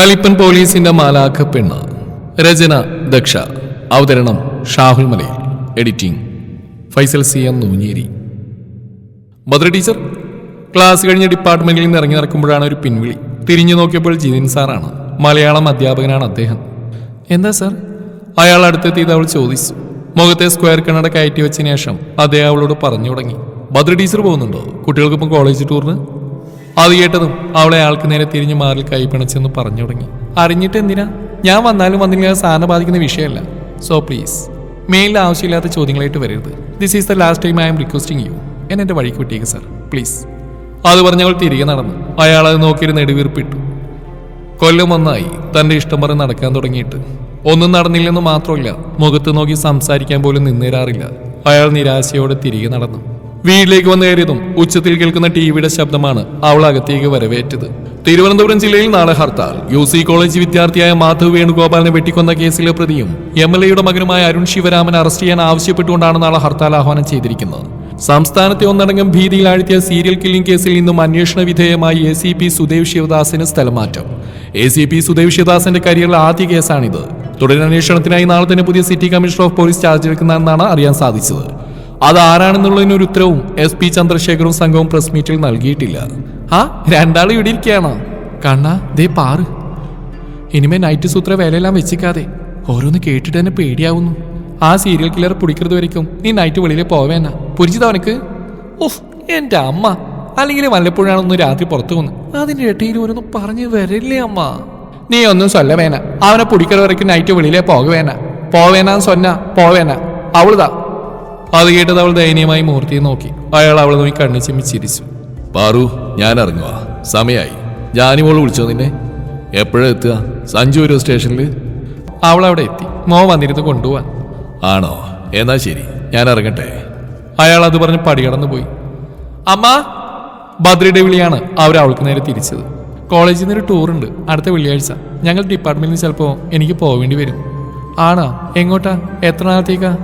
കലിപ്പൻ പോലീസിന്റെ മാലാഖ പെണ്ണ്. രചന ദക്ഷ. അവതരണം Shahul Malayil. Editing Faisal C M Noonjeri. Bhadra teacher class കഴിഞ്ഞ് ഡിപ്പാർട്ട്മെന്റിൽ നിന്ന് ഇറങ്ങി നടക്കുമ്പോഴാണ് ഒരു പിൻവിളി. തിരിഞ്ഞു നോക്കിയപ്പോൾ ജിതിൻ സാറാണ്. മലയാളം അധ്യാപകനാണ് അദ്ദേഹം. എന്താ സാർ? അയാൾ അടുത്തെത്തിയത് അവൾ ചോദിച്ചു. മുഖത്തെ സ്ക്വയർ കണ്ണട കയറ്റി വെച്ചതിനു ശേഷം അദ്ദേഹം അവളോട് പറഞ്ഞു തുടങ്ങി. ഭദ്ര ടീച്ചർ പോകുന്നുണ്ടോ? കുട്ടികൾക്കൊപ്പം കോളേജ് ടൂറിന്? അത് കേട്ടതും അവളെ ആൾക്ക് നേരെ തിരിഞ്ഞു മാറിൽ കൈ പിണച്ചെന്ന് പറഞ്ഞു തുടങ്ങി. അറിഞ്ഞിട്ട് എന്തിനാ? ഞാൻ വന്നാലും വന്നില്ല സാധനം ബാധിക്കുന്ന വിഷയമല്ല. സോ പ്ലീസ് മെയിലിൽ ആവശ്യമില്ലാത്ത ചോദ്യങ്ങളായിട്ട് വരരുത്. This is the last time I'm requesting you എന്നെ എന്റെ വഴിക്ക് വിട്ടേക്ക് സാർ പ്ലീസ് അത് പറഞ്ഞവൾ തിരികെ നടന്നു. അയാൾ അത് നോക്കിയൊരു നെടുവീർപ്പിട്ടു കൊല്ലം ഒന്നായി തന്റെ ഇഷ്ടം പറഞ്ഞ് നടക്കാൻ തുടങ്ങിയിട്ട്. ഒന്നും നടന്നില്ലെന്ന് മാത്രമല്ല മുഖത്ത് നോക്കി സംസാരിക്കാൻ പോലും നിന്നേരാറില്ല. അയാൾ നിരാശയോടെ തിരികെ നടന്നു. വീട്ടിലേക്ക് വന്നു കയറിയതും ഉച്ചത്തിൽ കേൾക്കുന്ന ടിവിയുടെ ശബ്ദമാണ് അവൾ അകത്തേക്ക് വരവേറ്റത്. തിരുവനന്തപുരം ജില്ലയിൽ നാളെ ഹർത്താൽ. യു സി കോളേജ് വിദ്യാർത്ഥിയായ മാധവ് വേണുഗോപാലിനെ വെട്ടിക്കൊന്ന കേസിലെ പ്രതിയും എം എൽ എയുടെ മകനുമായ അരുൺ ശിവരാമൻ അറസ്റ്റ് ചെയ്യാൻ ആവശ്യപ്പെട്ടുകൊണ്ടാണ് നാളെ ഹർത്താൽ ആഹ്വാനം ചെയ്തിരിക്കുന്നത്. സംസ്ഥാനത്തെ ഒന്നടങ്കം ഭീതിയിലാഴ്ത്തിയ സീരിയൽ കില്ലിംഗ് കേസിൽ നിന്നും അന്വേഷണ വിധേയമായി എ സി പി സുദേവ് ശിവദാസിന് സ്ഥലമാറ്റം. എ സി പി സുദേവ് ശിവദാസിന്റെ കരിയറിലെ ആദ്യ കേസാണിത്. തുടരന്വേഷണത്തിനായി നാളെ തന്നെ പുതിയ city commissioner of police charge എടുക്കുന്നതെന്നാണ് അറിയാൻ സാധിച്ചത്. അത് ആരാണെന്നുള്ളതിന് ഒരു ഉത്തരവും എസ് പി ചന്ദ്രശേഖറും സംഘവും പ്രസ് മീറ്റിൽ നൽകിയിട്ടില്ല. ആ രണ്ടാളും ഇവിടെ ഇരിക്കുകയാണോ. കണ്ണാ ദേ പാറ്. ഇനിമേ നൈറ്റ് സൂത്ര വേലയെല്ലാം വെച്ചിക്കാതെ ഓരോന്ന് കേട്ടിട്ട് തന്നെ പേടിയാവുന്നു. ആ സീരിയൽ കില്ലർ പിടിക്കരുത് വരയ്ക്കും. നീ നൈറ്റ് വെളിയിൽ പോവേന. പൊരിച്ചത് അവനക്ക് ഓഹ് എന്റെ അമ്മ. അല്ലെങ്കിൽ വല്ലപ്പോഴാണൊന്ന് രാത്രി പുറത്തു വന്ന്. അതിന്റെ ഇടയിൽ ഓരോന്ന് പറഞ്ഞു വരില്ലേ അമ്മ? നീ ഒന്നും സൊല്ല വേന അവനെ പിടിക്കൽ വരയ്ക്കും നൈറ്റ് വെളിയിലേ പോകവേന. പോവേനാന്ന് സൊന്ന പോവേന. അവളുതാ. അത് കേട്ടത് അവൾ ദയനീയമായി മൂർത്തിയെ നോക്കി. അയാൾ അവളെ നോക്കി കണ്ണു ചിമ്മി ചിരിച്ചു. പാറു ഞാൻ ഇറങ്ങുക സമയായി. ജാനിമോൾ വിളിച്ചോ നിന്നെ? എപ്പോഴാ എത്തുക? സഞ്ജു ഒരു സ്റ്റേഷനിൽ അവൾ അവിടെ എത്തി. മോ വന്നിരുന്ന് കൊണ്ടുപോവാൻ. ആണോ? എന്നാ ശരി. ഞാൻ ഇറങ്ങട്ടെ. അയാൾ അത് പറഞ്ഞ് പടികടന്നു പോയി അമ്മ ബദ്രിയുടെ വിളിയാണ് അവർ അവൾക്ക് നേരെ തിരിച്ചത്. കോളേജിൽ നിന്നൊരു ടൂർ ഉണ്ട് അടുത്ത വെള്ളിയാഴ്ച. ഞങ്ങൾ ഡിപ്പാർട്ട്മെന്റിൽ ചിലപ്പോൾ എനിക്ക് പോവേണ്ടി വരും. ആണോ? എങ്ങോട്ടാ? എത്ര നാളത്തേക്കാ?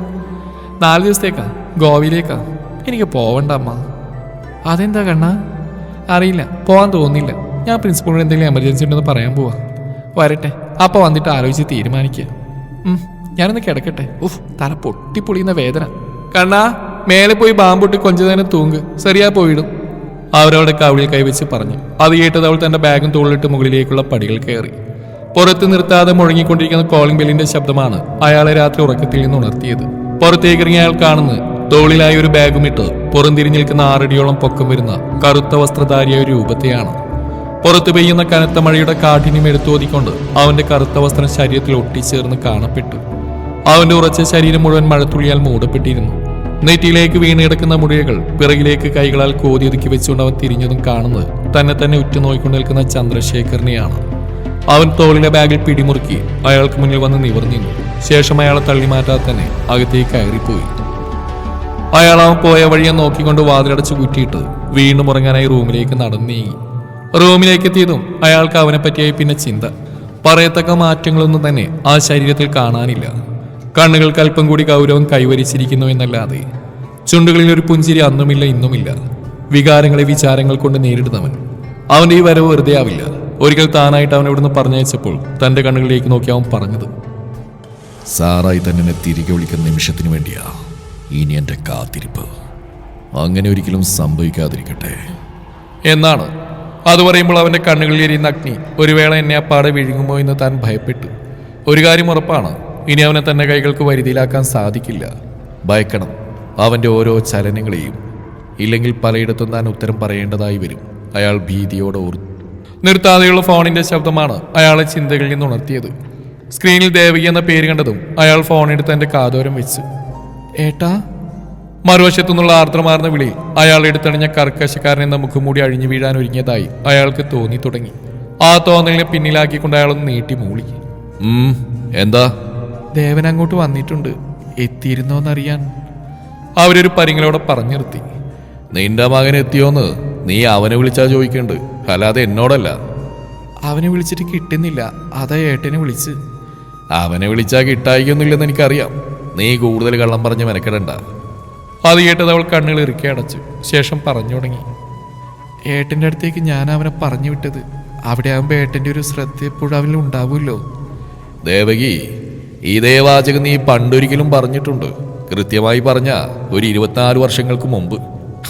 നാല് ദിവസത്തേക്കാ? ഗോവയിലേക്കാ? എനിക്ക് പോവണ്ട അമ്മ. അതെന്താ കണ്ണ? അറിയില്ല പോവാൻ തോന്നില്ല ഞാൻ പ്രിൻസിപ്പളിനോട് എന്തെങ്കിലും എമർജൻസി ഉണ്ടെന്ന് പറയാൻ പോവാ. വരട്ടെ അപ്പോൾ വന്നിട്ട് ആലോചിച്ച് തീരുമാനിക്കുക ഞാനൊന്ന് കിടക്കട്ടെ. ഉഫ് തല പൊട്ടിപ്പൊളിയുന്ന വേദന. കണ്ണാ മേലെ പോയി ബാമ്പൊട്ടി കൊഞ്ചു നേരം തൂങ്ക്. ശരിയാ പോയിടും. അവരവിടെ കവിളിൽ കൈവച്ച് പറഞ്ഞു. അത് കേട്ടത് അവൾ തന്റെ ബാഗും തോളിലിട്ട് മുകളിലേക്കുള്ള പടികൾ കയറി. പുറത്ത് നിർത്താതെ മുഴങ്ങിക്കൊണ്ടിരിക്കുന്ന കോളിംഗ് ബെല്ലിന്റെ ശബ്ദമാണ് അയാളെ രാത്രി ഉറക്കത്തിൽ നിന്ന് ഉണർത്തിയത്. പുറത്തേക്ക് ഇറങ്ങിയ അയാൾ കാണുന്നത് തോളിലായി ഒരു ബാഗും ഇട്ട് പുറംതിരിഞ്ഞ് നിൽക്കുന്ന ആറടിയോളം പൊക്കം വരുന്ന കറുത്ത വസ്ത്രധാരിയായ ഒരു രൂപത്തെയാണ്. പുറത്ത് പെയ്യുന്ന കനത്ത മഴയുടെ കാഠിന്യം എടുത്തോതിക്കൊണ്ട് അവന്റെ കറുത്ത വസ്ത്രം ശരീരത്തിൽ ഒട്ടിച്ചേർന്ന് കാണപ്പെട്ടു. അവന്റെ ഉറച്ച ശരീരം മുഴുവൻ മഴത്തുള്ളിയാൽ മൂടപ്പെട്ടിരുന്നു. നെറ്റിയിലേക്ക് വീണ് കിടക്കുന്ന മുടിയകൾ പിറകിലേക്ക് കൈകളാൽ കോതിയൊതുക്കി വെച്ചുകൊണ്ട് അവൻ തിരിഞ്ഞതും കാണുന്നത് തന്നെ തന്നെ ഉറ്റുനോക്കിക്കൊണ്ട് നിൽക്കുന്ന ചന്ദ്രശേഖരനെയാണ്. അവൻ തോളിന്റെ ബാഗിൽ പിടിമുറുക്കി അയാൾക്ക് മുന്നിൽ വന്ന് നിവർന്നിരുന്നു ശേഷം അയാളെ തള്ളിമാറ്റാതെ തന്നെ അകത്തേക്ക് കയറിപ്പോയി. അയാൾ അവൻ പോയ വഴിയെ നോക്കിക്കൊണ്ട് വാതിലടച്ച് കുറ്റിയിട്ട് വീണ്ടും ഉറങ്ങാനായി റൂമിലേക്ക് നടന്നു. നീങ്ങി റൂമിലേക്ക് എത്തിയതും അയാൾക്ക് അവനെ പറ്റിയായി പിന്നെ ചിന്ത. പറയത്തക്ക മാറ്റങ്ങളൊന്നും തന്നെ ആ ശരീരത്തിൽ കാണാനില്ല. കണ്ണുകൾക്ക് അല്പം കൂടി ഗൗരവം കൈവരിച്ചിരിക്കുന്നു എന്നല്ലാതെ. ചുണ്ടുകളിൽ ഒരു പുഞ്ചിരി അന്നുമില്ല ഇന്നുമില്ല. വികാരങ്ങളെ വിചാരങ്ങൾ കൊണ്ട് നേരിടുന്നവൻ. അവന്റെ ഈ വരവ് വെറുതെ ആവില്ല. ഒരിക്കൽ താനായിട്ട് അവൻ ഇവിടുന്ന് പറഞ്ഞയച്ചപ്പോൾ തന്റെ കണ്ണുകളിലേക്ക് നോക്കി അവൻ പറഞ്ഞത് സാറായി തന്നെ തിരികെ വിളിക്കുന്ന നിമിഷത്തിന് വേണ്ടിയാ ഇനി എന്റെ കാത്തിരിപ്പ്. അങ്ങനെ ഒരിക്കലും സംഭവിക്കാതിരിക്കട്ടെ. എന്നാണ്. അത് പറയുമ്പോൾ അവന്റെ കണ്ണുകളിൽ എരിയുന്ന അഗ്നി ഒരു വേള എന്നെ അപ്പാടെ വിഴുങ്ങുമോ എന്ന് താൻ ഭയപ്പെട്ടു. ഒരു കാര്യം ഉറപ്പാണ് ഇനി അവനെ തന്നെ കൈകൾക്ക് വരുതിയിലാക്കാൻ സാധിക്കില്ല. ഭയക്കണം. അവന്റെ ഓരോ ചലനങ്ങളെയും ഇല്ലെങ്കിൽ പലയിടത്തും താൻ ഉത്തരം പറയേണ്ടതായി വരും. അയാൾ ഭീതിയോടെ ഓർത്തു നിർത്താതെയുള്ള ഫോണിന്റെ ശബ്ദമാണ് അയാളെ ചിന്തകളിൽ നിന്ന് ഉണർത്തിയത്. സ്ക്രീനിൽ ദേവകി എന്ന പേര് കണ്ടതും അയാൾ ഫോണെടുത്ത് എന്റെ കാതോരം വെച്ചു. ഏട്ടാ? മറുവശത്തു നിന്നുള്ള ആർദ്രമാർന്ന വിളിയിൽ അയാൾ എടുത്തണിഞ്ഞ കർക്കശക്കാരൻ എന്ന മുഖംമൂടി അഴിഞ്ഞു വീഴാൻ ഒരുങ്ങിയതായി അയാൾക്ക് തോന്നി തുടങ്ങി. ആ തോന്നലിനെ പിന്നിലാക്കിക്കൊണ്ട് അയാളൊന്ന് നീട്ടി മൂളി. എന്താ? ദേവൻ അങ്ങോട്ട് വന്നിട്ടുണ്ട്. എത്തിയിരുന്നോന്നറിയാൻ. അവരൊരു പരിങ്ങളോടെ പറഞ്ഞു നിർത്തി നിന്റെ മകൻ എത്തിയോന്ന്? നീ അവനെ വിളിച്ചാ ചോദിക്കണ്ട്. അല്ലാതെ എന്നോടല്ല. അവനെ വിളിച്ചിട്ട് കിട്ടുന്നില്ല. അതാ ഏട്ടനെ വിളിച്ച്. അവനെ വിളിച്ചാ കിട്ടായിക്കൊന്നുമില്ലെന്ന് എനിക്കറിയാം. നീ കൂടുതൽ കള്ളം പറഞ്ഞ് മെനക്കെടണ്ട. അത് കേട്ടത് അവൾ കണ്ണുകൾ ഇറുക്കി അടച്ചു. ശേഷം പറഞ്ഞു തുടങ്ങി. ഏട്ടന്റെ അടുത്തേക്ക് ഞാൻ അവനെ പറഞ്ഞു വിട്ടത്. അവിടെ ആകുമ്പോൾ ഏട്ടന്റെ ഒരു ശ്രദ്ധ എപ്പോഴും അവനിൽ ഉണ്ടാവുമല്ലോ. ദേവകി ഇതേ വാചകം നീ പണ്ടൊരിക്കലും പറഞ്ഞിട്ടുണ്ട്. കൃത്യമായി പറഞ്ഞ ഒരു ഇരുപത്തിനാല് വർഷങ്ങൾക്ക് മുമ്പ്.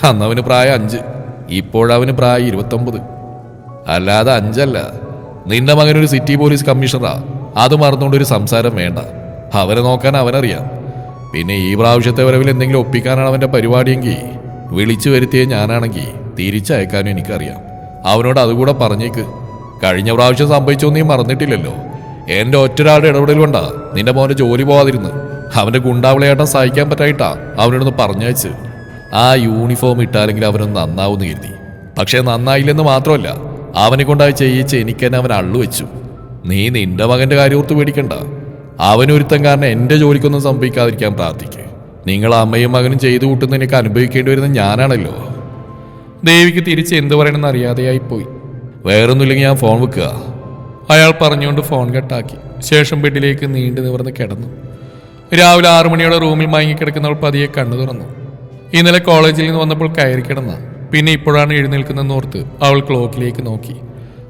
അന്നവന് പ്രായം അഞ്ച്. ഇപ്പോഴവന് പ്രായം ഇരുപത്തൊമ്പത്. അല്ലാതെ അഞ്ചല്ല. നിന്റെ മകനൊരു സിറ്റി പോലീസ് കമ്മീഷണറാ. അത് മറന്നുകൊണ്ട് ഒരു സംസാരം വേണ്ട. അവനെ നോക്കാൻ അവനറിയാം. പിന്നെ ഈ പ്രാവശ്യത്തെ വരവിൽ എന്തെങ്കിലും ഒപ്പിക്കാനാണ് അവന്റെ പരിപാടിയെങ്കിൽ വിളിച്ചു വരുത്തിയ ഞാനാണെങ്കിൽ തിരിച്ചയക്കാനും എനിക്കറിയാം. അവനോട് അതുകൂടെ പറഞ്ഞേക്ക്. കഴിഞ്ഞ പ്രാവശ്യം സംഭവിച്ചൊന്നും നീ മറന്നിട്ടില്ലല്ലോ. എന്റെ ഒറ്റൊരാളുടെ ഇടപെടൽ കൊണ്ടാ നിന്റെ മോന്റെ ജോലി പോവാതിരുന്ന് അവന്റെ ഗുണ്ടാവിളയാട്ടം സഹിക്കാൻ പറ്റായിട്ടാ അവനോടൊന്ന് പറഞ്ഞയച്ച്. ആ യൂണിഫോം ഇട്ടാലെങ്കിൽ അവനൊന്ന് നന്നാവും കരുതി. പക്ഷെ നന്നായില്ലെന്ന് മാത്രമല്ല അവനെ കൊണ്ടായി ചെയ്യിച്ച് എനിക്ക് തന്നെ അവൻ അള്ളു വെച്ചു. നീ നിന്റെ മകന്റെ കാര്യം ഓർത്ത് പേടിക്കണ്ട. അവനൊരുത്തൻ കാരണം എന്റെ ജോലിക്കൊന്നും സംഭവിക്കാതിരിക്കാൻ പ്രാർത്ഥിക്ക്. നിങ്ങൾ അമ്മയും മകനും ചെയ്തു കൂട്ടുന്നതിനൊക്കെ അനുഭവിക്കേണ്ടി വരുന്ന ഞാനാണല്ലോ. ദേവിക്ക് തിരിച്ച് എന്ത് പറയണമെന്ന് അറിയാതെയായി പോയി വേറൊന്നുമില്ലെങ്കിൽ ഞാൻ ഫോൺ വെക്കുക. അയാൾ പറഞ്ഞുകൊണ്ട് ഫോൺ കട്ടാക്കി ശേഷം ബെഡിലേക്ക് നീണ്ടു നിവർന്ന് കിടന്നു. രാവിലെ ആറു മണിയോടെ റൂമിൽ മയങ്ങിക്കിടക്കുന്നവൾ പതിയെ കണ്ണു തുറന്നു. ഇന്നലെ കോളേജിൽ നിന്ന് വന്നപ്പോൾ കയറി കിടന്ന. പിന്നെ ഇപ്പോഴാണ് എഴുന്നേൽക്കുന്നതെന്ന് ഓർത്ത് അവൾ ക്ലോക്കിലേക്ക് നോക്കി.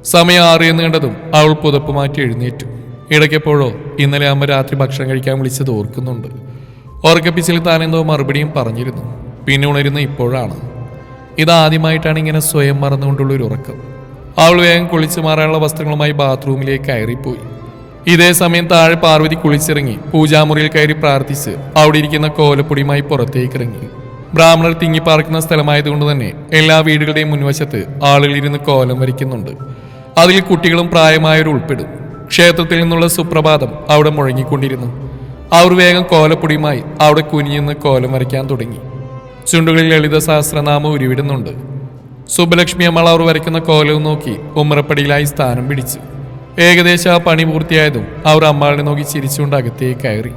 സമയം ആറിയെന്ന് കണ്ടതും അവൾ പുതപ്പ് മാറ്റി എഴുന്നേറ്റു. ഇടയ്ക്കെപ്പോഴോ ഇന്നലെ അമ്മ രാത്രി ഭക്ഷണം കഴിക്കാൻ വിളിച്ചത് ഓർക്കുന്നുണ്ട്. ഓർക്കപ്പിച്ചിൽ താനെന്തോ മറുപടിയും പറഞ്ഞിരുന്നു. പിന്നെ ഉണരുന്ന ഇപ്പോഴാണ്. ഇതാദ്യമായിട്ടാണ് ഇങ്ങനെ സ്വയം മറന്നുകൊണ്ടുള്ള ഒരു ഉറക്കം. അവൾ വേഗം കുളിച്ചു മാറാനുള്ള വസ്ത്രങ്ങളുമായി ബാത്റൂമിലേക്ക് കയറിപ്പോയി. ഇതേ സമയം താഴെ പാർവതി കുളിച്ചിറങ്ങി പൂജാമുറിയിൽ കയറി പ്രാർത്ഥിച്ച് അവിടെ ഇരിക്കുന്ന കോലപ്പൊടിയുമായി പുറത്തേക്ക് ഇറങ്ങി ബ്രാഹ്മണർ തിങ്ങിപ്പാർക്കുന്ന സ്ഥലമായതുകൊണ്ട് തന്നെ എല്ലാ വീടുകളുടെയും മുൻവശത്ത് ആളുകൾ ഇരുന്ന് കോലം വരയ്ക്കുന്നുണ്ട്. അതിൽ കുട്ടികളും പ്രായമായവരും ഉൾപ്പെടും. ക്ഷേത്രത്തിൽ നിന്നുള്ള സുപ്രഭാതം അവിടെ മുഴങ്ങിക്കൊണ്ടിരുന്നു. അവർ വേഗം കോലപ്പൊടിയുമായി അവിടെ കുനിഞ്ഞെന്ന് കോലം വരയ്ക്കാൻ തുടങ്ങി. ചുണ്ടുകളിൽ ലളിത സഹസ്രനാമം ഉരുവിടുന്നുണ്ട്. സുബലക്ഷ്മി അമ്മൾ അവർ വരയ്ക്കുന്ന കോലവും നോക്കി ഉമ്മറപ്പടിയിലായി സ്ഥാനം പിടിച്ചു. ഏകദേശം ആ പണി പൂർത്തിയായതും അവർ അമ്മാളിനെ നോക്കി ചിരിച്ചുകൊണ്ട് അകത്തേക്ക് കയറി.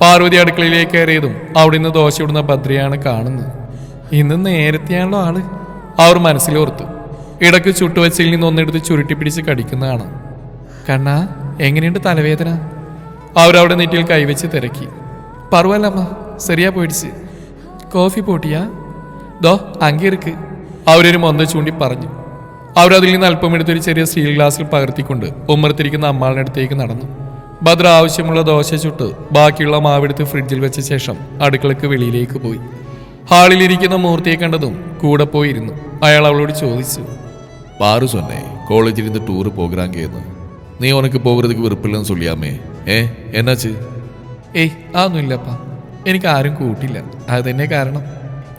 പാർവതി അടുക്കളയിലേക്ക് കയറിയതും അവിടെ നിന്ന് ദോശയിടുന്ന ഭദ്രയാണ് കാണുന്നത്. ഇന്ന് നേരത്തെയാണല്ലോ ആൾ. അവർ മനസ്സിലോർത്തു. ഇടയ്ക്ക് ചുട്ടുവച്ചിൽ നിന്ന് ഒന്നെടുത്ത് ചുരുട്ടി പിടിച്ച് കടിക്കുന്നതാണ് കണ്ണാ എങ്ങനെയുണ്ട് തലവേദന? അവരവിടെ നെറ്റിയിൽ കൈവച്ച് തിരക്കി. പറവല്ലമ്മ ശരിയാ പോയിടിച്ച് കോഫി പൊട്ടിയാ? ദോ അങ്കിർക്ക് അവരൊരു മൊന്ത ചൂണ്ടി പറഞ്ഞു. അവരതിൽ നിന്ന് അല്പമെടുത്തൊരു ചെറിയ സ്റ്റീൽ ഗ്ലാസ്സിൽ പകർത്തിക്കൊണ്ട് ഉമ്മർത്തിരിക്കുന്ന അമ്മാളിനടുത്തേക്ക് നടന്നു. ഭദ്ര ആവശ്യമുള്ള ദോശ ചുട്ട് ബാക്കിയുള്ള മാവെടുത്ത് ഫ്രിഡ്ജിൽ വെച്ച ശേഷം അടുക്കളക്ക് വെളിയിലേക്ക് പോയി. ഹാളിലിരിക്കുന്ന മൂർത്തിയെ കണ്ടതും കൂടെ പോയിരുന്നു. അയാൾ അവളോട് ചോദിച്ചു പാറു സൊന്നെ കോളേജിൽ നിന്ന് ടൂർ പോകാങ്കേന്ന് നീ ഉനക്ക് പോകുന്നതുക്ക് വെറുപ്പില്ലെന്ന് ചൊല്ലിയാമേ. ഏ എന്നാ ഏയ് അതൊന്നുമില്ലപ്പ. എനിക്ക് ആരും കൂട്ടില്ല. അത് തന്നെ കാരണം.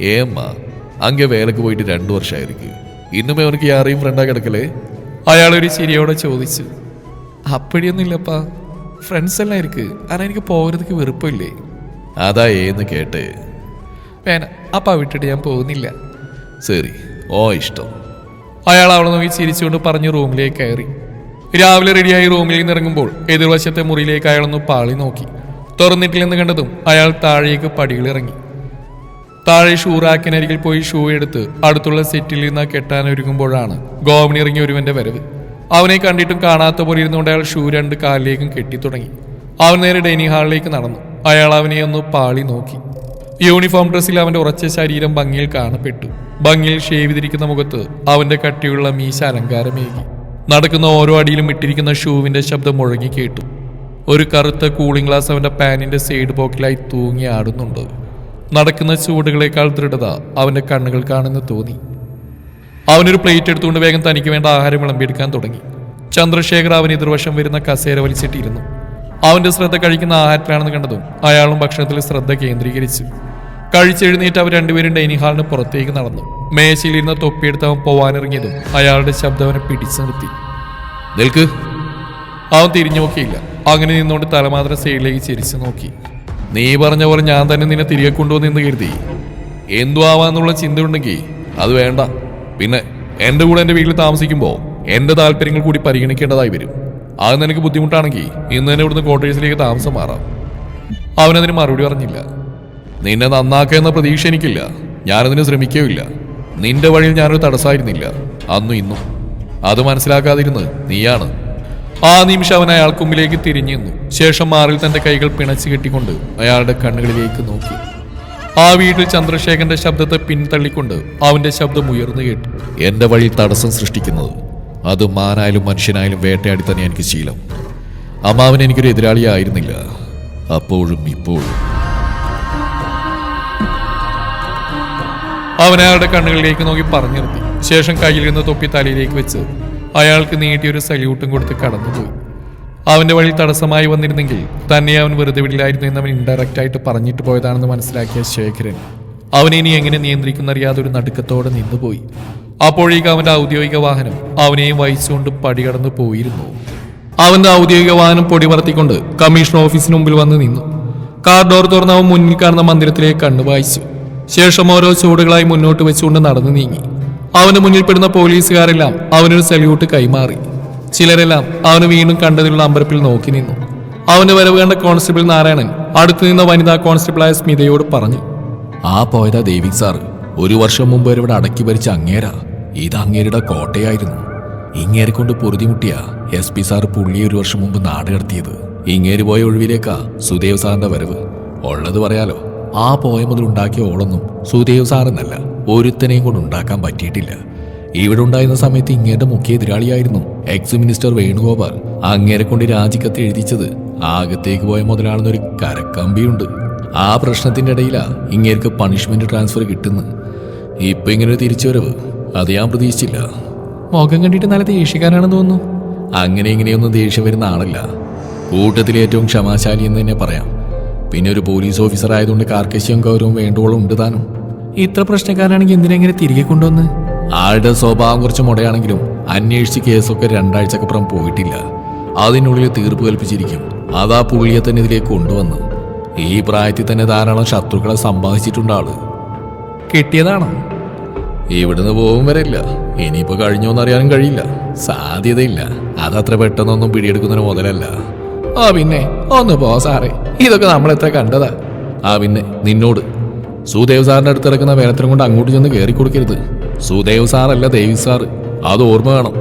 ഏമ്മ അങ്ങ് വേലക്ക് പോയിട്ട് രണ്ടു വർഷമായിരിക്കും ഇന്നുമേ അവനക്ക് യാറേയും ഫ്രണ്ടാ കിടക്കലേ? അയാളൊരു ചിരിയോടെ ചോദിച്ചു അപ്പടിയൊന്നുമില്ലപ്പാ. ഫ്രണ്ട്സ് എല്ലാം എനിക്ക് കാരണം എനിക്ക് പോകരുതക്ക് വെറുപ്പില്ലേ? അതാ ഏന്ന് കേട്ട്. വേന അപ്പ വിട്ടിട്ട് ഞാൻ പോകുന്നില്ല. ശരി ഓ ഇഷ്ടം. അയാൾ അവളെ നോക്കി ചിരിച്ചുകൊണ്ട് പറഞ്ഞ് റൂമിലേക്ക് കയറി. രാവിലെ റെഡിയായി റൂമിൽ നിറങ്ങുമ്പോൾ എതിർവശത്തെ മുറിയിലേക്ക് അയാളൊന്ന് പാളി നോക്കി. തുറന്നിട്ടില്ലെന്ന് കണ്ടതും അയാൾ താഴേക്ക് പടികളിറങ്ങി. താഴെ ഷൂറാക്കിനരികിൽ പോയി ഷൂ എടുത്ത് അടുത്തുള്ള സെറ്റിൽ നിന്ന് കെട്ടാനൊരുങ്ങുമ്പോഴാണ് ഗോവണി ഇറങ്ങിയ ഒരുവന്റെ വരവ്. അവനെ കണ്ടിട്ടും കാണാത്ത പോലെ ഇരുന്നുകൊണ്ട് അയാൾ ഷൂ രണ്ട് കാലിലേക്കും കെട്ടി തുടങ്ങി. അവൻ നേരെ ഡൈനിങ് ഹാളിലേക്ക് നടന്നു. അയാൾ അവനെ ഒന്ന് പാളി നോക്കി. യൂണിഫോം ഡ്രസ്സിൽ അവന്റെ ഉറച്ച ശരീരം ഭംഗിയിൽ കാണപ്പെട്ടു. ഭംഗിയിൽ ചെയ്തിരിക്കുന്ന മുഖത്ത് അവന്റെ കട്ടിയുള്ള മീശ അലങ്കാരമേകി. നടക്കുന്ന ഓരോ അടിയിലും ഇട്ടിരിക്കുന്ന ഷൂവിന്റെ ശബ്ദം മുഴങ്ങി കേട്ടു. ഒരു കറുത്ത കൂളിംഗ് ഗ്ലാസ് അവന്റെ പാനിന്റെ സൈഡ് പോക്കിലായി തൂങ്ങി ആടുന്നുണ്ട്. നടക്കുന്ന ചൂടുകളേക്കാൾ ദൃഢത അവന്റെ കണ്ണുകൾ കാണുന്നു തോന്നി. അവനൊരു പ്ലേറ്റ് എടുത്തുകൊണ്ട് വേഗം തനിക്ക് വേണ്ട ആഹാരം വിളമ്പിയെടുക്കാൻ തുടങ്ങി. ചന്ദ്രശേഖർ അവൻ എതിർവശം വരുന്ന കസേര വലിച്ചിട്ടിരുന്നു. അവന്റെ ശ്രദ്ധ കഴിക്കുന്ന ആഹാരത്തിലാണെന്ന് കണ്ടതും അയാളും ഭക്ഷണത്തിൽ ശ്രദ്ധ കേന്ദ്രീകരിച്ചു. കഴിച്ചെഴുന്നേറ്റ് അവർ രണ്ടുപേരും ഡൈനിങ് ഹാളിന് പുറത്തേക്ക് നടന്നു. മേശയിലിരുന്ന തൊപ്പിയെടുത്ത് അവൻ പോവാനിറങ്ങിയതും അയാളുടെ ശബ്ദം അവനെ പിടിച്ചു നിർത്തി. നിൽക്ക്. അവൻ തിരിഞ്ഞു നോക്കിയില്ല. അങ്ങനെ നിന്നുകൊണ്ട് തലമാത്ര സൈഡിലേക്ക് ചിരിച്ചു നോക്കി. നീ പറഞ്ഞ പോലെ ഞാൻ തന്നെ നിന്നെ തിരികെ കൊണ്ടുവന്നെന്ന് കരുതി. എന്തു ആവാന്നുള്ള ചിന്ത ഉണ്ടെങ്കിൽ അത് വേണ്ട. പിന്നെ എന്റെ കൂടെ എന്റെ വീട്ടിൽ താമസിക്കുമ്പോൾ എന്റെ താല്പര്യങ്ങൾ കൂടി പരിഗണിക്കേണ്ടതായി വരും. അത് നിനക്ക് ബുദ്ധിമുട്ടാണെങ്കിൽ ഇന്ന് തന്നെ ഇവിടുന്ന് ക്വാർട്ടേഴ്സിലേക്ക് താമസം മാറാം. അവനതിന് മറുപടി പറഞ്ഞില്ല. നിന്നെ നന്നാക്കുക പ്രതീക്ഷ എനിക്കില്ല. ഞാനതിന് ശ്രമിക്കുകയില്ല നിന്റെ വഴിയിൽ ഞാനൊരു തടസ്സമായിരുന്നില്ല. അന്നും ഇന്നും. അത് മനസ്സിലാക്കാതിരുന്ന് നീയാണ്. ആ നിമിഷം അവൻ അയാൾക്ക് മുമ്പിലേക്ക് തിരിഞ്ഞു ശേഷം മാറിൽ തന്റെ കൈകൾ പിണച്ചു കെട്ടിക്കൊണ്ട് അയാളുടെ കണ്ണുകളിലേക്ക് നോക്കി. ആ വീട്ടിൽ ചന്ദ്രശേഖരന്റെ ശബ്ദത്തെ പിന്തള്ളിക്കൊണ്ട് അവന്റെ ശബ്ദം ഉയർന്നു കേട്ടു. എന്റെ വഴി തടസ്സം സൃഷ്ടിക്കുന്നത് അത് മാനായാലും മനുഷ്യനായാലും വേട്ടയാടി തന്നെ എനിക്ക് ശീലം. അമ്മാവൻ എനിക്കൊരു എതിരാളിയായിരുന്നില്ല അപ്പോഴും ഇപ്പോഴും. അവൻ അയാളുടെ കണ്ണുകളിലേക്ക് നോക്കി പറഞ്ഞു നിർത്തി ശേഷം കയ്യിൽ നിന്ന് തൊപ്പി തലയിലേക്ക് വെച്ച് അയാൾക്ക് നീട്ടിയൊരു സല്യൂട്ടും കൊടുത്ത് കടന്നുപോയി. അവന്റെ വഴി തടസ്സമായി വന്നിരുന്നെങ്കിൽ തന്നെ അവൻ വെറുതെ വിടില്ലായിരുന്നു എന്ന് അവൻ ഇൻഡയറക്റ്റ് ആയിട്ട് പറഞ്ഞിട്ട് പോയതാണെന്ന് മനസ്സിലാക്കിയ ശേഖരൻ. അവനെ ഇനി എങ്ങനെ നിയന്ത്രിക്കുന്നറിയാതെ ഒരു നടുക്കത്തോടെ നിന്നുപോയി. അപ്പോഴേക്ക് അവന്റെ ഔദ്യോഗിക വാഹനം അവനെയും വഹിച്ചുകൊണ്ട് പടികടന്നു പോയിരുന്നു. അവന്റെ ഔദ്യോഗിക വാഹനം പൊടി പറത്തിക്കൊണ്ട് കമ്മീഷൻ ഓഫീസിന് മുമ്പിൽ വന്ന് നിന്നു. കാർ ഡോർ തുറന്ന് അവൻ മുന്നിൽ കാണുന്ന മന്ദിരത്തിലേക്ക് കണ്ണു വായിച്ചു. ശേഷം ഓരോ ചൂടുകളായി മുന്നോട്ട് വെച്ചുകൊണ്ട് നടന്നു നീങ്ങി. അവന് മുന്നിൽ പെടുന്ന പോലീസുകാരെല്ലാം അവനൊരു സല്യൂട്ട് കൈമാറി. ചിലരെല്ലാം അവന് വീണ്ടും കണ്ടതിലുള്ള അമ്പരപ്പിൽ നോക്കി നിന്നു. അവന് വരവ് കണ്ട കോൺസ്റ്റബിൾ നാരായണൻ അടുത്തു നിന്ന വനിതാ കോൺസ്റ്റബിളായ സ്മിതയോട് പറഞ്ഞു ആ പോയതാ ദേവി സാർ. ഒരു വർഷം മുമ്പ് ഇവിടെ അടക്കി ഭരിച്ച അങ്ങേര. ഇത് അങ്ങേരുടെ കോട്ടയായിരുന്നു. ഇങ്ങേരെ കൊണ്ട് പൊറുതിമുട്ടിയ എസ് പി സാർ പുള്ളി ഒരു വർഷം മുമ്പ് നാട് കടത്തിയത്. ഇങ്ങേര് പോയ ഒഴിവിലേക്കാ സുദേവ് സാറിന്റെ വരവ്. ഉള്ളത് പറയാലോ. ആ പോയ മുതൽ ഉണ്ടാക്കിയ ഓളൊന്നും സുദേവ് സാറെന്നല്ല ഒരുത്തനെയും കൊണ്ട് ഉണ്ടാക്കാൻ പറ്റിയിട്ടില്ല. ഇവിടെ ഉണ്ടായിരുന്ന സമയത്ത് ഇങ്ങേരുടെ മുഖ്യ എതിരാളിയായിരുന്നു എക്സ് മിനിസ്റ്റർ വേണുഗോപാൽ. അങ്ങേരെ കൊണ്ട് രാജിക്കത്ത് എഴുതിച്ചത് ആകത്തേക്ക് പോയ മുതലാണെന്നൊരു കരക്കമ്പിയുണ്ട്. ആ പ്രശ്നത്തിന്റെ ഇടയിലാ ഇങ്ങേർക്ക് പണിഷ്മെന്റ് ട്രാൻസ്ഫർ കിട്ടുന്നത്. ഇപ്പൊ ഇങ്ങനെ ഒരു തിരിച്ചുവരവ് അത് ഞാൻ പ്രതീക്ഷിച്ചില്ല. മുഖം കണ്ടിട്ട് നല്ല ദേഷ്യക്കാരാണെന്ന് തോന്നുന്നു. അങ്ങനെ ഇങ്ങനെയൊന്നും ദേഷ്യം വരുന്ന ആളല്ല. കൂട്ടത്തിൽ ഏറ്റവും ക്ഷമാശാലി എന്ന് തന്നെ പറയാം. പിന്നെ ഒരു പോലീസ് ഓഫീസർ ആയതുകൊണ്ട് കാർക്കശ്യം ഗൗരവം വേണ്ടുവോളം ഉണ്ട് താനും. ഇത്ര പ്രശ്നക്കാരാണെങ്കിൽ എന്തിനെങ്ങനെ തിരികെ കൊണ്ടുവന്ന്? ആളുടെ സ്വഭാവം കുറച്ച് മുടയാണെങ്കിലും അന്വേഷിച്ച് കേസൊക്കെ രണ്ടാഴ്ചക്കപ്പുറം പോയിട്ടില്ല. അതിനുള്ളിൽ തീർപ്പ് കൽപ്പിച്ചിരിക്കും. അതാ പുള്ളിയെ തന്നെ ഇതിലേക്ക് കൊണ്ടുവന്ന്. ഈ പ്രായത്തിൽ തന്നെ ധാരാളം ശത്രുക്കളെ സമ്പാദിച്ചിട്ടുണ്ട് ആൾ. കിട്ടിയതാണോ? ഇവിടുന്ന് പോകും വരില്ല. ഇനിയിപ്പോ കഴിഞ്ഞോന്നറിയാനും കഴിയില്ല. സാധ്യതയില്ല. അതത്ര പെട്ടെന്നൊന്നും പിടിയെടുക്കുന്നതിന് മുതലല്ല. ആ പിന്നെ ഒന്ന് പോ സാറേ. ഇതൊക്കെ എത്ര കണ്ടതാ? ആ പിന്നെ നിന്നോട്. സുദേവ് സാറിന്റെ അടുത്ത് ഇറക്കുന്ന വേലത്തിനും കൊണ്ട് അങ്ങോട്ട് ചെന്ന് കയറി കൊടുക്കരുത് സുദേവ് സാറല്ല ദേവി സാറ്. അത് ഓർമ്മ വേണം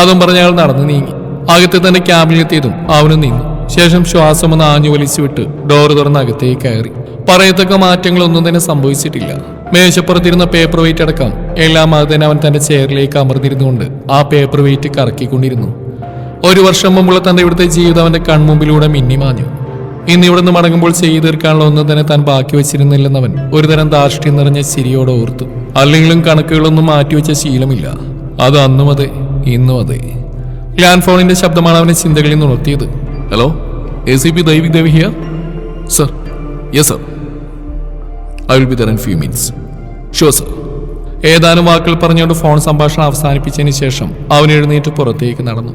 അതും പറഞ്ഞ അയാൾ നടന്നു നീങ്ങി. അകത്തെ തന്നെ ക്യാബിനെത്തിയതും അവനും നീങ്ങി ശേഷം ശ്വാസം ഒന്ന് ആഞ്ഞു വലിച്ചു വിട്ട് ഡോർ തുറന്ന് അകത്തേക്ക് കയറി. പറയത്തക്ക മാറ്റങ്ങളൊന്നും തന്നെ സംഭവിച്ചിട്ടില്ല. മേശപ്പുറത്തിരുന്ന പേപ്പർ വെയിറ്റ് അടക്കം എല്ലാം അത് തന്നെ അവൻ തന്റെ ചെയറിലേക്ക് അമർന്നിരുന്നുകൊണ്ട് ആ പേപ്പർ വെയിറ്റ് കറക്കിക്കൊണ്ടിരുന്നു. ഒരു വർഷം മുമ്പുള്ള തന്റെ ഇവിടുത്തെ ജീവിതം അവന്റെ കൺമുമ്പിലൂടെ മിന്നിമാഞ്ഞു. ഇന്ന് ഇവിടുന്ന് മടങ്ങുമ്പോൾ ചെയ്തു തീർക്കാനുള്ള ഒന്നും തന്നെ താൻ ബാക്കി വെച്ചിരുന്നില്ലെന്നവൻ ഒരുതരം ധാർഷ്ട്യം നിറഞ്ഞ ചിരിയോടെ ഓർത്തു. അല്ലെങ്കിലും കണക്കുകളൊന്നും മാറ്റിവെച്ച ശീലമില്ല. അത് അന്നും അതെ ഇന്നും അതെ. ലാൻഡ് ഫോണിന്റെ ശബ്ദമാണ് അവനെ ചിന്തകളിൽ നിന്ന് ഉണർത്തിയത്. Hello A C P Daivik Devi here sir yes sir I will be there in few minutes sure sir ഏതാനും വാക്കുകൾ പറഞ്ഞുകൊണ്ട് ഫോൺ സംഭാഷണം അവസാനിപ്പിച്ചതിന് ശേഷം അവൻ എഴുന്നേറ്റ് പുറത്തേക്ക് നടന്നു.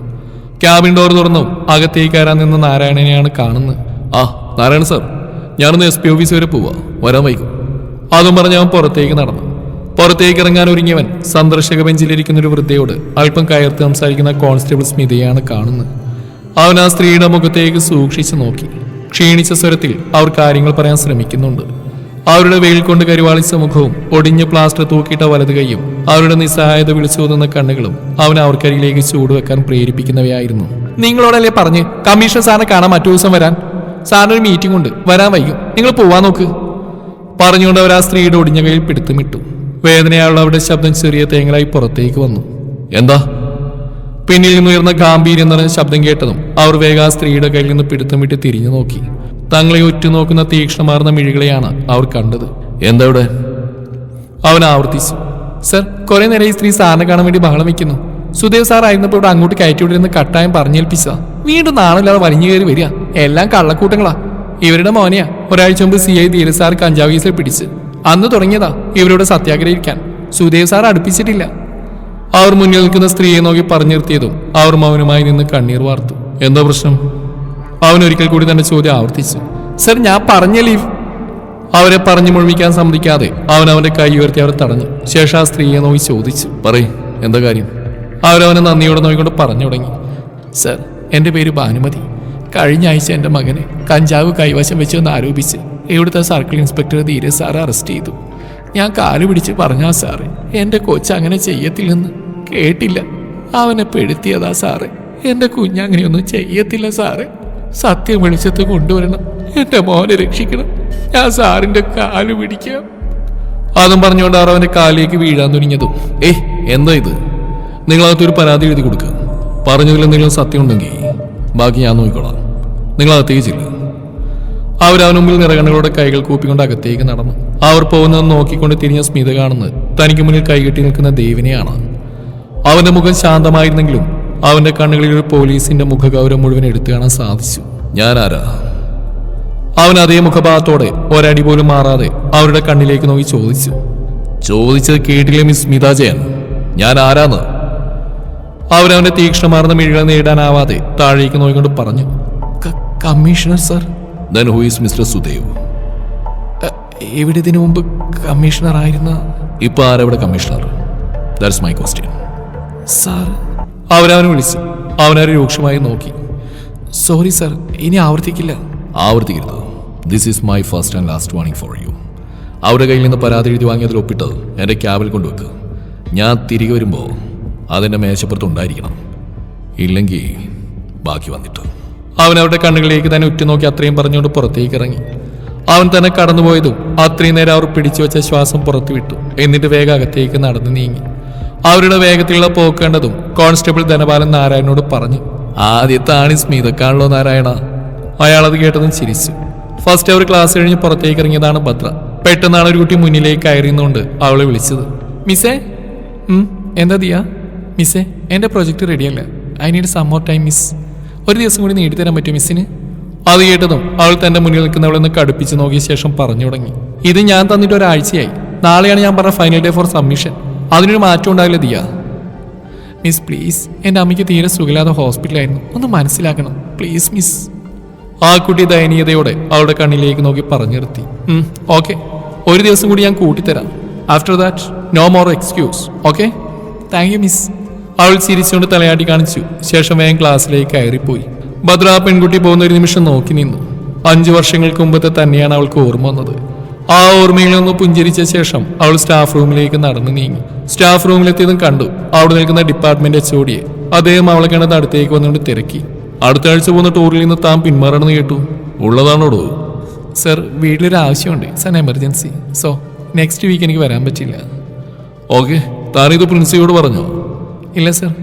ക്യാബിൻ ഡോർ തുറന്നു. അകത്തേക്ക് കയറാൻ നിന്ന് നാരായണനെയാണ് കാണുന്നത്. ആ നാരായണ സാർ. ഞാനൊന്ന് എസ് പി ഓഫീസ് വരെ പോവാ. വരാൻ വൈകും. അതും പറഞ്ഞ് അവൻ പുറത്തേക്ക് നടന്നു. പുറത്തേക്ക് ഇറങ്ങാൻ ഒരുങ്ങിയവൻ സന്ദർശക ബെഞ്ചിലിരിക്കുന്ന ഒരു വൃദ്ധയോട് അല്പം കയർത്ത് സംസാരിക്കുന്ന കോൺസ്റ്റബിൾ സ്മിതയാണ് കാണുന്നത്. അവൻ ആ സ്ത്രീയുടെ മുഖത്തേക്ക് സൂക്ഷിച്ചു നോക്കി. ക്ഷീണിച്ച സ്വരത്തിൽ അവർ കാര്യങ്ങൾ പറയാൻ ശ്രമിക്കുന്നുണ്ട്. അവരുടെ വെയിൽ കൊണ്ട് കരുവാളിച്ച മുഖവും ഒടിഞ്ഞ പ്ലാസ്റ്റർ തൂക്കിയിട്ട വലത് കൈയും അവരുടെ നിസ്സഹായത വിളിച്ചോതുന്ന കണ്ണുകളും അവൻ അവർക്കരികിലേക്ക് ചൂടുവെക്കാൻ പ്രേരിപ്പിക്കുന്നവയായിരുന്നു. നിങ്ങളോടല്ലേ പറഞ്ഞ് കമ്മീഷൻ സാറിനെ കാണാൻ മറ്റു ദിവസം വരാൻ? സാറിന് മീറ്റിംഗ് ഉണ്ട്. വരാൻ വൈകും. നിങ്ങൾ പോവാൻ നോക്ക്. പറഞ്ഞുകൊണ്ട് അവർ ആ സ്ത്രീയുടെ ഒടിഞ്ഞ കയ്യിൽ പിടുത്തമിട്ടു. വേദനയായുള്ള അവരുടെ ശബ്ദം ചെറിയ തേങ്ങലായി പുറത്തേക്ക് വന്നു. എന്താ? പിന്നിൽ നിന്നുയർന്ന ഗാംഭീര്യം നിറഞ്ഞ ശബ്ദം കേട്ടതും അവർ വേഗം ആ സ്ത്രീയുടെ കയ്യിൽ നിന്ന് പിടുത്തം വിട്ട് തിരിഞ്ഞു നോക്കി. തങ്ങളെ ഉറ്റുനോക്കുന്ന തീക്ഷ്ണമാർന്ന മിഴികളെയാണ് അവർ കണ്ടത്. എന്താ ഇവിടെ? അവൻ ആവർത്തിച്ചു. സർ കുറെ നേരം ഈ സ്ത്രീ സാറിനെ കാണാൻ വേണ്ടി ബഹളം വെക്കുന്നു. സുദേവ് സാർ ആയിരുന്നപ്പോൾ ഇവിടെ അങ്ങോട്ട് കയറ്റി വിട്ടിരുന്ന് കട്ടായം പറഞ്ഞേൽപ്പിച്ചതാ. വീണ്ടും നാണില്ലാതെ വലിഞ്ഞു കയറി വരിക. എല്ലാം കള്ളക്കൂട്ടങ്ങളാ. ഇവരുടെ മോനെയാ. ഒരാഴ്ച മുമ്പ് സി ഐ ധീര സാർ കഞ്ചാവ് കേസിൽ പിടിച്ച്. അന്ന് തുടങ്ങിയതാ ഇവരോട് സത്യാഗ്രഹിക്കാൻ. സുദേവ് സാർ അടുപ്പിച്ചിട്ടില്ല. അവർ മുന്നിൽ നിൽക്കുന്ന സ്ത്രീയെ നോക്കി പറഞ്ഞു നിർത്തിയതും അവർ മൗനമായി നിന്ന് കണ്ണീർ വാർത്തു. എന്തോ പ്രശ്നം? അവൻ ഒരിക്കൽ കൂടി തന്നെ ചോദ്യം ആവർത്തിച്ചു. സർ ഞാൻ പറഞ്ഞ ലീവ് അവരെ പറഞ്ഞു മുഴുമിക്കാൻ സമ്മതിക്കാതെ? അവൻ അവന്റെ കൈ ഉയർത്തി അവരെ തടഞ്ഞു. ശേഷം ആ സ്ത്രീയെ നോക്കി ചോദിച്ചു. പറയും എന്താ കാര്യം? അവരവനെ നന്ദിയോടെ നോക്കിക്കൊണ്ട് പറഞ്ഞു തുടങ്ങി. സർ എന്റെ പേര് ഭാനുമതി. കഴിഞ്ഞ ആഴ്ച എന്റെ മകനെ കഞ്ചാവ് കൈവശം വെച്ചെന്ന് ആരോപിച്ച് ഇവിടുത്തെ circle inspector Dheeraj sir arrest ചെയ്തു. ഞാൻ കാൽ പിടിച്ച് പറഞ്ഞാ സാറ് എന്റെ കൊച്ച് അങ്ങനെ ചെയ്യത്തില്ലെന്ന് കേട്ടില്ല. അവനെ പെടുത്തിയതാ സാറ്. എന്റെ കുഞ്ഞങ്ങനെയൊന്നും ചെയ്യത്തില്ല സാറ്. സത്യം വെളിച്ചത്ത് കൊണ്ടുവരണം. എന്റെ മോനെ രക്ഷിക്കണം. ഞാൻ സാറിന്റെ കാൽ പിടിക്കാം. അതും പറഞ്ഞുകൊണ്ട് അവന്റെ കാലിലേക്ക് വീഴാൻ തുടങ്ങിയതും ഏയ് എന്താ ഇത്? നിങ്ങളകത്തൊരു പരാതി എഴുതി കൊടുക്കുക പറഞ്ഞതിൽ എന്തെങ്കിലും സത്യം ഉണ്ടെങ്കിൽ ബാക്കി ഞാൻ നോക്കിക്കോളാം. നിങ്ങളത് തേച്ചില്ല അവരവന് മുമ്പിൽ നിറകണ്ണുകളുടെ കൈകൾ കൂപ്പിക്കൊണ്ട് അകത്തേക്ക് നടന്നു. അവർ പോകുന്നത് നോക്കിക്കൊണ്ട് തിരിഞ്ഞ സ്മിത കാണുന്നത് തനിക്ക് മുന്നിൽ കൈകെട്ടി നിൽക്കുന്ന ദേവിനെയാണ്. അവന്റെ മുഖം ശാന്തമായിരുന്നെങ്കിലും അവന്റെ കണ്ണുകളിൽ ഒരു പോലീസിന്റെ മുഖഗൗരവം മുഴുവൻ എടുത്തു കാണാൻ സാധിച്ചു. ഞാൻ ആരാ അവൻ അതേ മുഖഭാവത്തോടെ ഒരടി പോലും മാറാതെ അവരുടെ കണ്ണിലേക്ക് നോക്കി ചോദിച്ചു. ചോദിച്ചത് കേട്ടില്ലേ മിസ് സ്മിത ജയൻ? ഞാൻ ആരാന്ന് അവരവന്റെ തീക്ഷ്ണമാർന്ന മിഴികൾ നേടാനാവാതെ താഴേക്ക് നോക്കിക്കൊണ്ട് പറഞ്ഞു "ക- commissioner sir. Then who is mister Sudev ഇവിടെ ഇതിനു മുമ്പ് കമ്മീഷണർ ആയിരുന്ന? ഇപ്പൊ ആരവിടെ commissioner? That's my question sir. അവരവനെ വിളിച്ചു അവനവരെ രൂക്ഷമായി നോക്കി. സോറി സർ ഇനി ആവർത്തിക്കില്ല. ആവർത്തിക്കരുത്. This is my first and last warning for you അവരുടെ കയ്യിൽ നിന്ന് പരാതി എഴുതി വാങ്ങിയതിൽ ഒപ്പിട്ടത് എന്റെ ക്യാബിൽ കൊണ്ടുവെക്ക്. ഞാൻ തിരികെ വരുമ്പോൾ അതെന്റെ മേശപ്പുറത്ത് ഉണ്ടായിരിക്കണം. ഇല്ലെങ്കിൽ ബാക്കി വന്നിട്ട്. അവൻ അവരുടെ കണ്ണുകളിലേക്ക് തന്നെ ഉറ്റുനോക്കി അത്രയും പറഞ്ഞുകൊണ്ട് പുറത്തേക്ക് ഇറങ്ങി അവൻ തന്നെ കടന്നുപോയതും അത്രയും നേരം അവർ പിടിച്ചു വെച്ച ശ്വാസം പുറത്തു വിട്ടു എന്നിട്ട് വേഗം അകത്തേക്ക് നടന്നു നീങ്ങി. അവരുടെ വേഗത്തിലുള്ള പോക്കേണ്ടതും കോൺസ്റ്റബിൾ ധനപാലൻ നാരായണനോട് പറഞ്ഞു ആദ്യത്തെ ആണി സ്മിതക്കാണല്ലോ നാരായണ. അയാളത് കേട്ടതും ചിരിച്ചു. ഫസ്റ്റ് അവർ ക്ലാസ് കഴിഞ്ഞ് പുറത്തേക്ക് ഇറങ്ങിയതാണ് ഭദ്ര. പെട്ടെന്നാണ് ഒരു കുട്ടി മുന്നിലേക്ക് കയറിയുന്നുകൊണ്ട് അവളെ വിളിച്ചത് മിസ്സേ എന്താ ദിയാ? മിസ്സേ എന്റെ project റെഡിയല്ല. I need some more time miss. ഒരു ദിവസം കൂടി നേടിത്തരാൻ പറ്റും മിസ്സിന്? അത് കേട്ടതും അവൾ തന്റെ മുന്നിൽ നിൽക്കുന്നവളെന്ന് കടുപ്പിച്ച് നോക്കിയ ശേഷം പറഞ്ഞു തുടങ്ങി. ഇത് ഞാൻ തന്നിട്ട് ഒരാഴ്ചയായി. നാളെയാണ് ഞാൻ പറഞ്ഞ ഫൈനൽ ഡേ ഫോർ സബ്മിഷൻ അതിനൊരു മാറ്റം ഉണ്ടാകില്ല ദിയ. മിസ് പ്ലീസ് എന്റെ അമ്മയ്ക്ക് തീരെ സുഖമില്ലാതെ ഹോസ്പിറ്റലായിരുന്നു. ഒന്ന് മനസ്സിലാക്കണം. പ്ലീസ് മിസ് ആ കുട്ടി ദയനീയതയോടെ അവളുടെ കണ്ണിലേക്ക് നോക്കി പറഞ്ഞു നിർത്തി. ഓക്കെ ഒരു ദിവസം കൂടി ഞാൻ കൂട്ടിത്തരാം. After that no more excuse okay thank you miss അവൾ ചിരിച്ചുകൊണ്ട് തലയാട്ടി കാണിച്ചു. ശേഷം വേഗം ക്ലാസ്സിലേക്ക് കയറിപ്പോയി. ഭദ്ര പെൺകുട്ടി പോകുന്ന ഒരു നിമിഷം നോക്കി നിന്നു. അഞ്ചു വർഷങ്ങൾക്ക് മുമ്പത്തെ തന്നെയാണ് അവൾക്ക് ഓർമ്മ വന്നത്. ആ ഓർമ്മയിൽ നിന്ന് പുഞ്ചിരിച്ച ശേഷം അവൾ സ്റ്റാഫ് റൂമിലേക്ക് നടന്നു നീങ്ങി. സ്റ്റാഫ് റൂമിലെത്തിയതും കണ്ടു. അവിടെ നിൽക്കുന്ന ഡിപ്പാർട്ട്മെന്റ് എച്ച് ഓടിയെ അദ്ദേഹം അവളെ കണ്ടത് അടുത്തേക്ക് വന്നുകൊണ്ട് തിരക്കി. അടുത്ത ആഴ്ച പോകുന്ന ടൂറിൽ നിന്ന് താൻ പിന്മാറണമെന്ന് കേട്ടു. ഉള്ളതാണോടോ? സർ വീട്ടിലൊരു ആവശ്യമുണ്ട്. Son emergency so next week എനിക്ക് വരാൻ പറ്റില്ല. ഓക്കെ താനിത് പ്രിൻസിയോട് പറഞ്ഞോ? ഇല്ല സർ.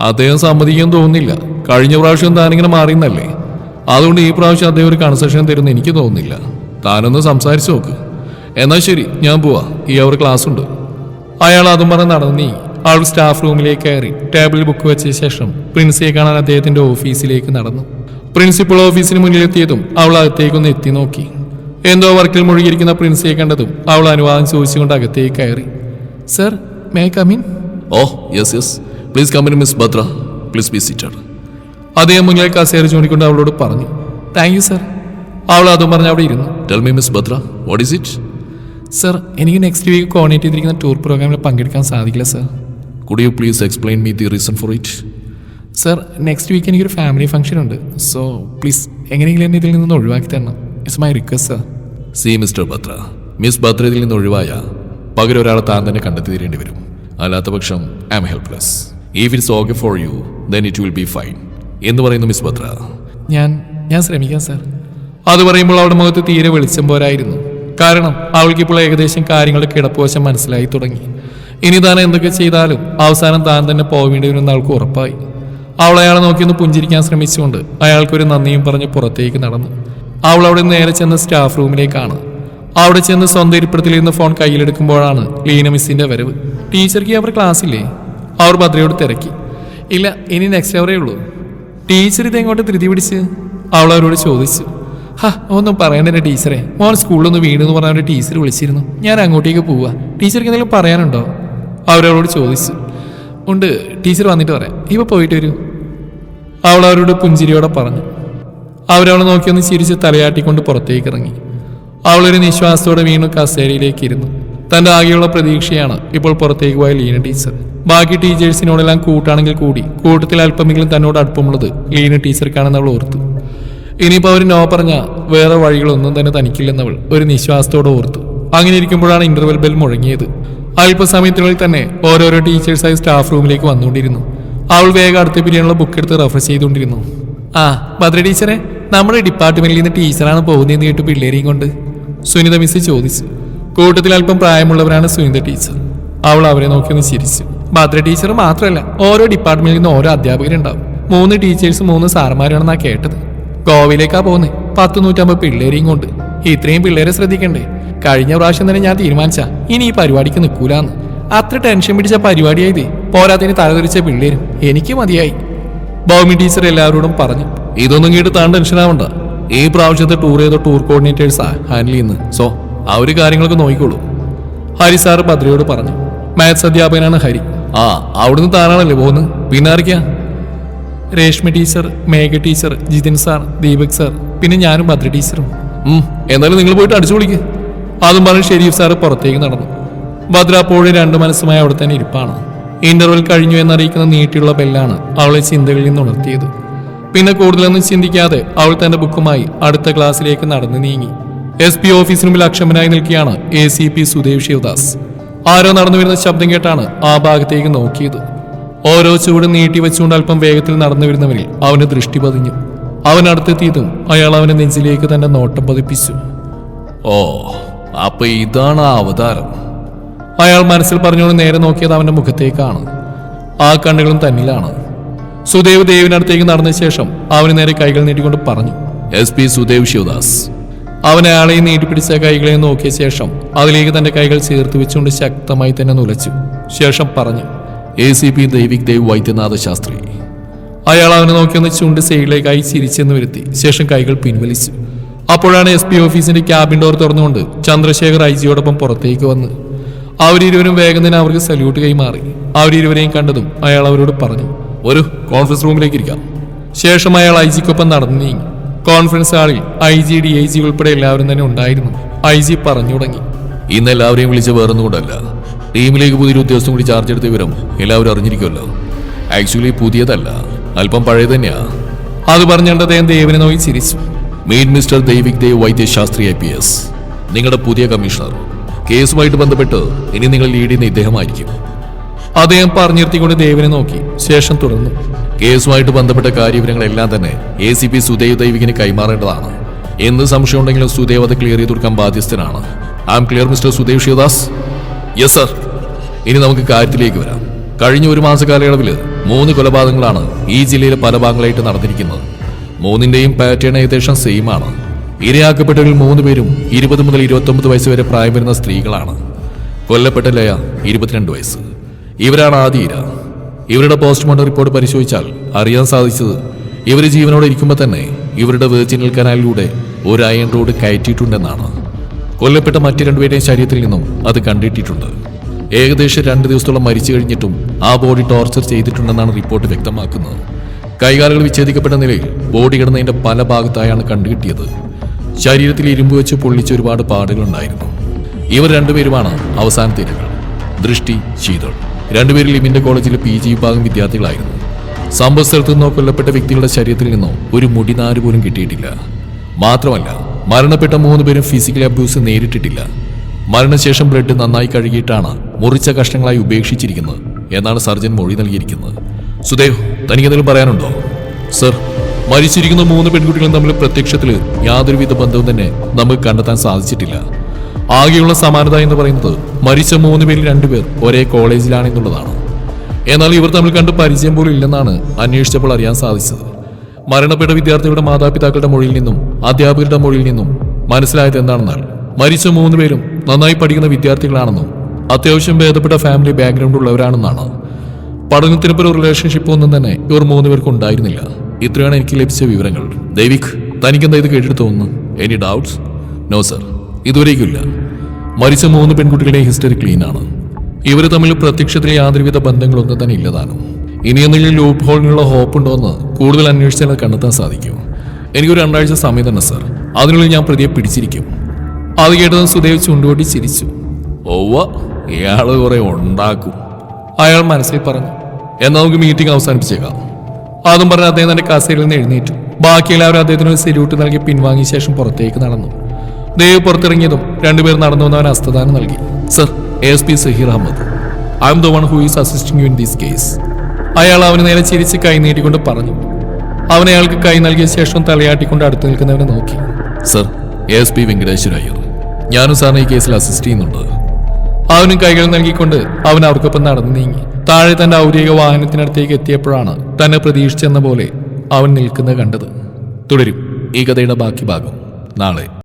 അദ്ദേഹം സമ്മതിക്കാൻ തോന്നുന്നില്ല. കഴിഞ്ഞ പ്രാവശ്യം താനിങ്ങനെ മാറിയെന്നല്ലേ? അതുകൊണ്ട് ഈ പ്രാവശ്യം അദ്ദേഹം ഒരു കൺസെഷൻ തരുന്ന എനിക്ക് തോന്നുന്നില്ല. താനൊന്ന് സംസാരിച്ചു നോക്ക്. എന്നാൽ ശരി ഞാൻ പോവാ. ഈ അവർ ക്ലാസ് ഉണ്ട്. അയാൾ അതും പറഞ്ഞ് നടന്നു നീ ആൾ സ്റ്റാഫ് റൂമിലേക്ക് കയറി ടേബിളിൽ ബുക്ക് വെച്ച ശേഷം പ്രിൻസിയെ കാണാൻ അദ്ദേഹത്തിന്റെ ഓഫീസിലേക്ക് നടന്നു. പ്രിൻസിപ്പൾ ഓഫീസിന് മുന്നിലെത്തിയതും അവൾ അകത്തേക്കൊന്ന് എത്തി നോക്കി. എന്തോ വർക്കിൽ മുഴുകിയിരിക്കുന്ന പ്രിൻസിയെ കണ്ടതും അവൾ അനുവാദം ചോദിച്ചുകൊണ്ട് അകത്തേക്ക് കയറി. Sir may come in oh yes yes please come in miss Bhadra please be seated അദ്ദേഹം മുന്നിലേക്ക് കസേര ചൂണ്ടിക്കൊണ്ട് അവളോട് പറഞ്ഞു താങ്ക് യു സർ അവൾ അതും പറഞ്ഞ് അവിടെ ഇരുന്നു. Tell me miss Bhadra what is it sir എനിക്ക് നെക്സ്റ്റ് വീക്ക് കോർഡിനേറ്റ് ചെയ്തിരിക്കുന്ന ടൂർ പ്രോഗ്രാമിൽ പങ്കെടുക്കാൻ സാധിക്കില്ല sir could you please explain me the reason for it sir next week എനിക്കൊരു ഫാമിലി ഫംഗ്ഷൻ ഉണ്ട്. സോ പ്ലീസ് എങ്ങനെയെങ്കിലും എന്നെ ഇതിൽ നിന്ന് ഒഴിവാക്കി തരണം. It's my request sir see mister Batra miss Batra ഇതിൽ നിന്ന് ഒഴിവായ. പകരം ഒരാളെ താൻ തന്നെ കണ്ടെത്തി തരേണ്ടി വരും. അല്ലാത്ത പക്ഷം I'm helpless if it's okay for you then it will be fine എന്ന് പറയുന്നു മിസ് ഭദ്ര. ഞാൻ ഞാൻ ശ്രമിക്കാം സാർ അത് പറയുമ്പോൾ അവളുടെ മുഖത്ത് തീരെ വെളിച്ചം പോരായിരുന്നു. കാരണം അവൾക്ക് അവൾക്കിപ്പോൾ ഏകദേശം കാര്യങ്ങളുടെ കിടപ്പുവശം മനസ്സിലായി തുടങ്ങി. ഇനി താൻ എന്തൊക്കെ ചെയ്താലും അവസാനം താൻ തന്നെ പോവേണ്ടി വരുമെന്ന് അവൾക്ക് ഉറപ്പായി. അവൾ അയാളെ നോക്കിയൊന്ന് പുഞ്ചിരിക്കാൻ ശ്രമിച്ചുകൊണ്ട് അയാൾക്കൊരു നന്ദിയും പറഞ്ഞ് പുറത്തേക്ക് നടന്നു. അവൾ അവിടെ നേരെ ചെന്ന സ്റ്റാഫ് റൂമിലേക്കാണ്. അവിടെ ചെന്ന് സ്വന്തം ഇരിപ്പിടത്തിൽ ഇരുന്ന് ഫോൺ കയ്യിലെടുക്കുമ്പോഴാണ് ലീന മിസ്സിന്റെ വരവ്. ടീച്ചർക്ക് അവർ ക്ലാസ്സില്ലേ? അവർ ഭദ്രയോട് തിരക്കി. ഇല്ല ഇനി നെക്സ്റ്റ് അവറേ ഉള്ളൂ. ടീച്ചർ ഇത് എങ്ങോട്ട് ധൃതി പിടിച്ച്? അവൾ അവരോട് ചോദിച്ചു. ഹാ ഒന്നും പറയണ്ടേ ടീച്ചറെ? മോൻ സ്കൂളിൽ നിന്ന് വീണെന്ന് പറഞ്ഞ ടീച്ചർ വിളിച്ചിരുന്നു. ഞാൻ അങ്ങോട്ടേക്ക് പോവാ. ടീച്ചർക്ക് എന്തെങ്കിലും പറയാനുണ്ടോ? അവരവരോട് ചോദിച്ചു. ഉണ്ട് ടീച്ചർ വന്നിട്ട് പറയാം. ഇവ പോയിട്ട് വരൂ. അവൾ അവരോട് പുഞ്ചിരിയോടെ പറഞ്ഞു. അവരവളെ നോക്കിയൊന്ന് ചിരിച്ച് തലയാട്ടിക്കൊണ്ട് പുറത്തേക്ക് ഇറങ്ങി. അവളൊരു നിശ്വാസത്തോടെ വീണു കസേരയിലേക്ക് ഇരുന്നു. തന്റെ ആകെയുള്ള പ്രതീക്ഷയാണ് ഇപ്പോൾ പുറത്തേക്ക് പോയ ലീന ടീച്ചർ. ബാക്കി ടീച്ചേഴ്സിനോടെല്ലാം കൂട്ടാണെങ്കിൽ കൂടി കൂട്ടത്തിൽ അല്പമെങ്കിലും തന്നോട് അടുപ്പമുള്ളത് ലീന ടീച്ചർക്കാണെന്ന് അവൾ ഓർത്തു. ഇനിയിപ്പോൾ അവർ നോ പറഞ്ഞ വേറെ വഴികളൊന്നും തന്നെ തനിക്കില്ലെന്നവൾ ഒരു നിശ്വാസത്തോടെ ഓർത്തു. അങ്ങനെ ഇരിക്കുമ്പോഴാണ് ഇന്റർവെൽ ബെൽ മുഴങ്ങിയത്. അല്പസമയത്തിനുള്ളിൽ തന്നെ ഓരോരോ ടീച്ചേഴ്സായി സ്റ്റാഫ് റൂമിലേക്ക് വന്നുകൊണ്ടിരുന്നു. അവൾ വേഗം അടുത്ത പിരിയാനുള്ള ബുക്ക് എടുത്ത് റെഫർ ചെയ്തുകൊണ്ടിരുന്നു. ആ ഭദ്ര ടീച്ചറെ നമ്മുടെ ഡിപ്പാർട്ട്മെന്റിൽ നിന്ന് ടീച്ചറാണ് പോകുന്നതെന്ന് കേട്ട് പിള്ളേരെയും കൊണ്ട്? സുനിത മിസ് ചോദിച്ചു. കൂട്ടത്തിൽ അല്പം പ്രായമുള്ളവരാണ് സുനിത ടീച്ചർ. അവൾ അവരെ നോക്കി ഒന്ന് ചിരിച്ചു. ഭദ്ര ടീച്ചർ മാത്രമല്ല ഓരോ ഡിപ്പാർട്ട്മെന്റിൽ നിന്ന് ഓരോ അധ്യാപകരുണ്ടാവും. മൂന്ന് ടീച്ചേഴ്സ് മൂന്ന് സാറന്മാരാണെന്നാ കേട്ടത്. ഗോവയിലേക്കാ പോകുന്നത് പത്ത് നൂറ്റമ്പത് പിള്ളേരെയും കൊണ്ട് ഇത്രയും പിള്ളേരെ ശ്രദ്ധിക്കണ്ടേ? കഴിഞ്ഞ പ്രാവശ്യം തന്നെ ഞാൻ തീരുമാനിച്ച ഇനി ഈ പരിപാടിക്ക് നിൽക്കൂലാന്ന് അത്ര ടെൻഷൻ പിടിച്ച പരിപാടിയായത്. പോരാത്തിന് തലതിരിച്ച പിള്ളേരും എനിക്ക് മതിയായി. ഭൗമി ടീച്ചർ എല്ലാവരോടും പറഞ്ഞു ഇതൊന്നും കേട്ട് താൻ ടെൻഷൻ ആവണ്ട. ഈ പ്രാവശ്യത്തെ ടൂർ ചെയ്ത ടൂർ കോർഡിനേറ്റേഴ്സാ ഹാൻഡിൽ ചെയ്യുന്നത് സോ അവർ കാര്യങ്ങളൊക്കെ നോക്കിക്കോളൂ. ഹരി സാർ ഭദ്രയോട് പറഞ്ഞു മാത്സ് അധ്യാപകനാണ് ഹരി. ആ അവിടുന്ന് താനാണല്ലേ പോകുന്നത്? പിന്നെ ആരൊക്കെയാ? Reshma teacher Megha teacher Jithin sir Deepak sir പിന്നെ ഞാനും ഭദ്ര ടീച്ചറും. എന്നാലും നിങ്ങൾ പോയിട്ട് അടിച്ചു വിളിക്ക് അതും പറഞ്ഞ് ഷെരീഫ് സാറ് പുറത്തേക്ക് നടന്നു. ഭദ്ര അപ്പോഴും രണ്ടു മനസ്സുമായി അവിടെ തന്നെ ഇരിപ്പാണ്. ഇന്റർവെൽ കഴിഞ്ഞു എന്നറിയിക്കുന്ന നീട്ടിയുള്ള ബെല്ലാണ് അവളെ ചിന്തകളിൽ നിന്ന് ഉണർത്തിയത്. പിന്നെ കൂടുതലൊന്നും ചിന്തിക്കാതെ അവൾ തന്റെ ബുക്കുമായി അടുത്ത ക്ലാസ്സിലേക്ക് നടന്നു നീങ്ങി. എസ് പി ഓഫീസിന് മുമ്പിൽ അക്ഷമനായി നിൽക്കുകയാണ് A C P Sudev Sivadas ആരോ നടന്നു വരുന്ന ശബ്ദം കേട്ടാണ് ആ ഭാഗത്തേക്ക് നോക്കിയത്. ഓരോ ചുവട് നീട്ടി വെച്ചുകൊണ്ട് അല്പം വേഗത്തിൽ നടന്നു വരുന്നവരിൽ അവന് ദൃഷ്ടി പതിഞ്ഞു. അവൻ അടുത്തെത്തിയതും അയാൾ അവന്റെ നെഞ്ചിലേക്ക് തന്നെ നോട്ടം പതിപ്പിച്ചു. ഓ അപ്പൊ ഇതാണ് ആ അവതാരം. അയാൾ മനസ്സിൽ പറഞ്ഞുകൊണ്ട് നേരെ നോക്കിയത് അവന്റെ മുഖത്തേക്കാണ്. ആ കണ്ണുകളും തന്നിലാണ്. സുദേവ് ദേവിനടുത്തേക്ക് നടന്ന ശേഷം അവന് നേരെ കൈകൾ നീട്ടിക്കൊണ്ട് പറഞ്ഞു. എസ് പി സുദേവ് ശിവദാസ് അവൻ അയാളെ നീട്ടിപ്പിടിച്ച കൈകളെ നോക്കിയ ശേഷം അതിലേക്ക് തന്റെ കൈകൾ ചേർത്ത് വെച്ചുകൊണ്ട് ശക്തമായി തന്നെ നുലച്ചു. ശേഷം പറഞ്ഞു A C P Daivik Dev Vaidyanatha Shastri. അയാൾ അവനെ നോക്കിയൊന്ന് ചൂണ്ട് സൈഡിലേക്കായി ചിരിച്ചെന്ന് വരുത്തി. ശേഷം കൈകൾ പിൻവലിച്ചു. അപ്പോഴാണ് എസ് പി ഓഫീസിന്റെ ക്യാബിൻ ഡോർ തുറന്നുകൊണ്ട് ചന്ദ്രശേഖർ ഐ ജിയോടൊപ്പം പുറത്തേക്ക് വന്ന്. അവരിരുവരും വേഗം തന്നെ അവർക്ക് സല്യൂട്ട് കൈമാറി. അവരിരുവരെയും കണ്ടതും അയാൾ അവരോട് പറഞ്ഞു ഒരു കോൺഫറൻസ് റൂമിലേക്ക് ഇരിക്കാം. ശേഷം അയാൾ ഐ ജിക്കൊപ്പം നടന്നു നീങ്ങി. കോൺഫറൻസ് ഹാളിൽ I G D I G ഉൾപ്പെടെ എല്ലാവരും തന്നെ ഉണ്ടായിരുന്നു. ഐ ജി പറഞ്ഞു തുടങ്ങി. ഇന്ന് എല്ലാവരെയും വിളിച്ച് വേറൊന്നുകൊണ്ടല്ല ടീമിലേക്ക് പുതിയൊരു ഉദ്യോഗസ്ഥം കൂടി ചാർജ് എടുത്ത വിവരം എല്ലാവരും അറിഞ്ഞിരിക്കുമല്ലോ. ആക്ച്വലി പുതിയതല്ല. അല്പം പഴയ തന്നെയാ. അത് പറഞ്ഞുകൊണ്ട് അദ്ദേഹം ദേവനെ നോക്കി ചിരിച്ചു. Main mister Daivik Dev Vaidyashastri I P S. നിങ്ങളുടെ പുതിയ കമ്മീഷണർ. കേസുമായിട്ട് ബന്ധപ്പെട്ട് ഇനി നിങ്ങൾ ലീഡ് ചെയ്യുന്ന ഇദ്ദേഹമായിരിക്കും. അദ്ദേഹം പറഞ്ഞിരുത്തിക്കൊണ്ട് ദേവനെ നോക്കി. ശേഷം തുടർന്നു. കേസുമായിട്ട് ബന്ധപ്പെട്ട കാര്യവിവരങ്ങളെല്ലാം തന്നെ എ സി പി സുദേവ് ദൈവികിന് കൈമാറേണ്ടതാണ്. എന്ത് സംശയമുണ്ടെങ്കിലും സുദേവ് അത് ക്ലിയർ ചെയ്ത് കൊടുക്കാൻ ബാധ്യസ്ഥനാണ്. I'm clear mister Sudev Sivadas yes sir ഇനി നമുക്ക് കാര്യത്തിലേക്ക് വരാം. കഴിഞ്ഞ ഒരു മാസ കാലയളവിൽ മൂന്ന് കൊലപാതകങ്ങളാണ് ഈ ജില്ലയിലെ പല ഭാഗങ്ങളായിട്ട് നടന്നിരിക്കുന്നത്. മൂന്നിന്റെയും പാറ്റേൺ ഏകദേശം സെയിം ആണ്. ഇരയാക്കപ്പെട്ടവരിൽ മൂന്ന് പേരും ഇരുപത് മുതൽ ഇരുപത്തൊമ്പത് വയസ്സ് വരെ പ്രായം വരുന്ന സ്ത്രീകളാണ്. കൊല്ലപ്പെട്ട ലയ ഇരുപത്തിരണ്ട് വയസ്സ്. ഇവരാണ് ആദ്യ ഇര. ഇവരുടെ പോസ്റ്റ്മോർട്ടം റിപ്പോർട്ട് പരിശോധിച്ചാൽ അറിയാൻ സാധിച്ചത് ഇവർ ജീവനോടെ ഇരിക്കുമ്പോൾ തന്നെ ഇവരുടെ വേർജിനൽ കനാലിലൂടെ ഒരു അയൺ റോഡ് കയറ്റിയിട്ടുണ്ടെന്നാണ്. കൊല്ലപ്പെട്ട മറ്റു രണ്ടുപേരുടെയും ശരീരത്തിൽ നിന്നും അത് കണ്ടെത്തിയിട്ടുണ്ട് ഏകദേശം രണ്ട് ദിവസത്തോളം മരിച്ചു കഴിഞ്ഞിട്ടും ആ ബോഡി ടോർച്ചർ ചെയ്തിട്ടുണ്ടെന്നാണ് റിപ്പോർട്ട് വ്യക്തമാക്കുന്നത്. കൈകാലുകൾ വിച്ഛേദിക്കപ്പെട്ട നിലയിൽ ബോഡി കിടന്നതിന്റെ പല ഭാഗത്തായാണ് കണ്ടുകിട്ടിയത്. ശരീരത്തിൽ ഇരുമ്പ് വെച്ച് പൊള്ളിച്ച ഒരുപാട് പാടുകളുണ്ടായിരുന്നു. ഇവർ രണ്ടുപേരുമാണ് അവസാനത്തെ ഇരകൾ ദൃഷ്ടി ശീതൾ. രണ്ടുപേരും ഇമിന്റെ കോളേജിലെ പി ജി വിഭാഗം വിദ്യാർത്ഥികളായിരുന്നു. സംഭവസ്ഥലത്ത് നിന്നോ കൊല്ലപ്പെട്ട വ്യക്തികളുടെ ശരീരത്തിൽ നിന്നോ ഒരു മുടിനാര് പോലും കിട്ടിയിട്ടില്ല. മാത്രമല്ല മരണപ്പെട്ട മൂന്ന് പേരും ഫിസിക്കൽ അബ്യൂസ് നേരിട്ടിട്ടില്ല. മരണശേഷം ബ്ലഡ് നന്നായി കഴുകിയിട്ടാണ് മുറിച്ച കഷ്ണങ്ങളായി ഉപേക്ഷിച്ചിരിക്കുന്നത് എന്നാണ് സർജൻ മൊഴി നൽകിയിരിക്കുന്നത്. സുദേവ് തനിക്ക് എന്തെങ്കിലും പറയാനുണ്ടോ? സർ മരിച്ചിരിക്കുന്ന മൂന്ന് പെൺകുട്ടികളും തമ്മിൽ പ്രത്യക്ഷത്തിൽ യാതൊരുവിധ ബന്ധവും തന്നെ നമുക്ക് കണ്ടെത്താൻ സാധിച്ചിട്ടില്ല. ആകെയുള്ള സമാനത എന്ന് പറയുന്നത് മരിച്ച മൂന്ന് പേരിൽ രണ്ടുപേർ ഒരേ കോളേജിലാണെന്നുള്ളതാണ് എന്നാൽ ഇവർ തമ്മിൽ കണ്ട് പരിചയം പോലും ഇല്ലെന്നാണ് അന്വേഷിച്ചപ്പോൾ അറിയാൻ സാധിച്ചത്. മരണപ്പെട്ട വിദ്യാർത്ഥിയുടെ മാതാപിതാക്കളുടെ മൊഴിയിൽ നിന്നും അധ്യാപകരുടെ മൊഴിയിൽ നിന്നും മനസ്സിലായത് എന്താണെന്നാൽ മരിച്ച മൂന്ന് പേരും നന്നായി പഠിക്കുന്ന വിദ്യാർത്ഥികളാണെന്നും അത്യാവശ്യം ഭേദപ്പെട്ട ഫാമിലി ബാക്ക്ഗ്രൗണ്ട് ഉള്ളവരാണെന്നാണ്. പഠനത്തിനൊപ്പം ഒരു റിലേഷൻഷിപ്പ് ഒന്നും തന്നെ ഇവർ മൂന്ന് പേർക്ക് ഉണ്ടായിരുന്നില്ല. ഇത്രയാണ് എനിക്ക് ലഭിച്ച വിവരങ്ങൾ. ദൈവിക് തനിക്കെന്താ ഇത് കേട്ടിട്ട് തോന്നുന്നു എനി ഡൗട്ട്സ് നോ സർ ഇതുവരേക്കില്ല മരിച്ച മൂന്ന് പെൺകുട്ടികളുടെ ഹിസ്റ്ററി ക്ലീൻ ആണ്. ഇവർ തമ്മിൽ പ്രത്യക്ഷത്തിൽ യാതൊരുവിധ ബന്ധങ്ങളൊന്നും തന്നെ ഇല്ലതാനും. ഇനി എന്തെങ്കിലും ലൂപ്പ് ഹോളിനുള്ള ഹോപ്പ് ഉണ്ടോയെന്ന് കൂടുതൽ അന്വേഷിച്ചാൽ കണ്ടെത്താൻ സാധിക്കും. എനിക്കൊരു രണ്ടാഴ്ച സമയം തന്നെ സർ. അതിനുള്ളിൽ ഞാൻ പ്രതിയെ പിടിച്ചിരിക്കും. അത് കേട്ടതും സുദേവ് ചുണ്ടുകൊട്ടി ചിരിച്ചു. ഓവ ഇയാൾ കുറെ ഉണ്ടാക്കും. അയാൾ മനസ്സിൽ പറഞ്ഞു എന്നാൽ നമുക്ക് മീറ്റിംഗ് അവസാനിപ്പിച്ചേക്കാം. അതും പറഞ്ഞ് അദ്ദേഹം തന്റെ കസേരയിൽ നിന്ന് എഴുന്നേറ്റു. ബാക്കി എല്ലാവരും അദ്ദേഹത്തിന് ഒരു സല്യൂട്ട് നൽകി പിൻവാങ്ങിയ ശേഷം പുറത്തേക്ക് നടന്നു. ദേവ് പുറത്തിറങ്ങിയതും രണ്ടുപേർ നടന്നു വന്നവൻ ഹസ്തദാനം നൽകി. Sir S P Zaheer Ahmed. I'm the one who is assisting you in this case അയാൾ അവന് നേരെ ചിരിച്ച് കൈ നീട്ടിക്കൊണ്ട് പറഞ്ഞു. അവൻ അയാൾക്ക് കൈ നൽകിയ ശേഷം തലയാട്ടിക്കൊണ്ട് അടുത്ത് നിൽക്കുന്നവനെ നോക്കി. Sir S P Venkateshwara Iyer. ഞാനും സാറിന് ഈ കേസിൽ അസിസ്റ്റ് ചെയ്യുന്നുണ്ട്. അവനും കൈകൾ നൽകിക്കൊണ്ട് അവൻ അവർക്കൊപ്പം നടന്നു നീങ്ങി. താഴെ തന്റെ ഔദ്യോഗിക വാഹനത്തിനടുത്തേക്ക് എത്തിയപ്പോഴാണ് തന്നെ പ്രതീക്ഷിച്ചെന്ന പോലെ അവൻ നിൽക്കുന്നത് കണ്ടത്. തുടരും. ഈ കഥയുടെ ബാക്കി ഭാഗം നാളെ.